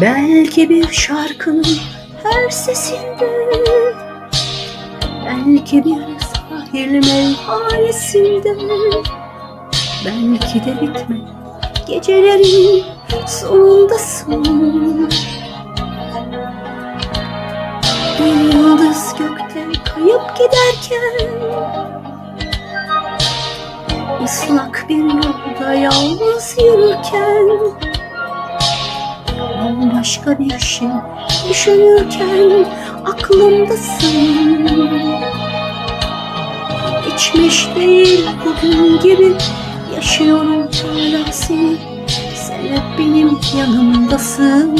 Belki bir şarkının her sesinde Belki bir sahil meyhanesinde Belki de bitme gecelerin sonundasın. Bir yıldız gökte kayıp giderken ıslak bir yolda yalnız yürürken Bambaşka bir şey düşünürken aklımdasın Geçmiş değil bugün gibi yaşıyorum hala seni Sen hep benim yanımdasın.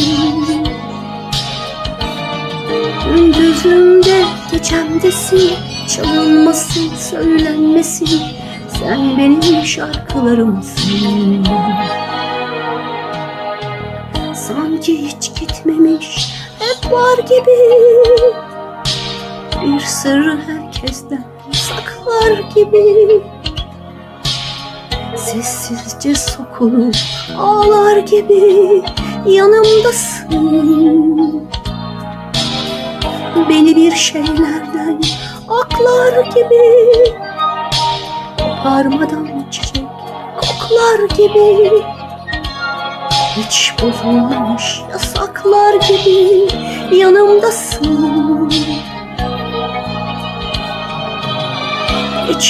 Gündüzümde gecemdesin Çalınmasın söylenmesin. Sen benim şarkılarımsın. Sanki hiç gitmemiş hep var gibi. Bir sırrı herkesten saklar gibi. Sessizce sokulup ağlar gibi. Yanımdasın. Beni bir şeylerden aklar gibi. Parmadan çiçek koklar gibi. Hiç bozulmamış yasaklar gibi. Yanımdasın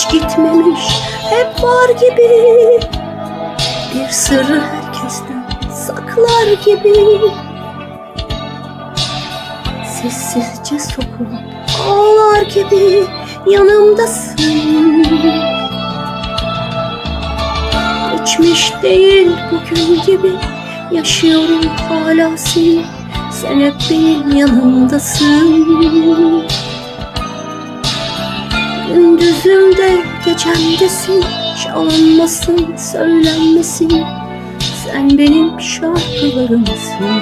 hiç gitmemiş hep var gibi. Bir sırrı herkesten saklar gibi. Sessizce sokulup ağlar gibi yanımdasın. Geçmiş değil bugün gibi yaşıyorum hala seni. Sen hep benim yanımdasın Gündüzümde gecemdesin Çalınmasın söylenmesin. Sen benim şarkılarımsın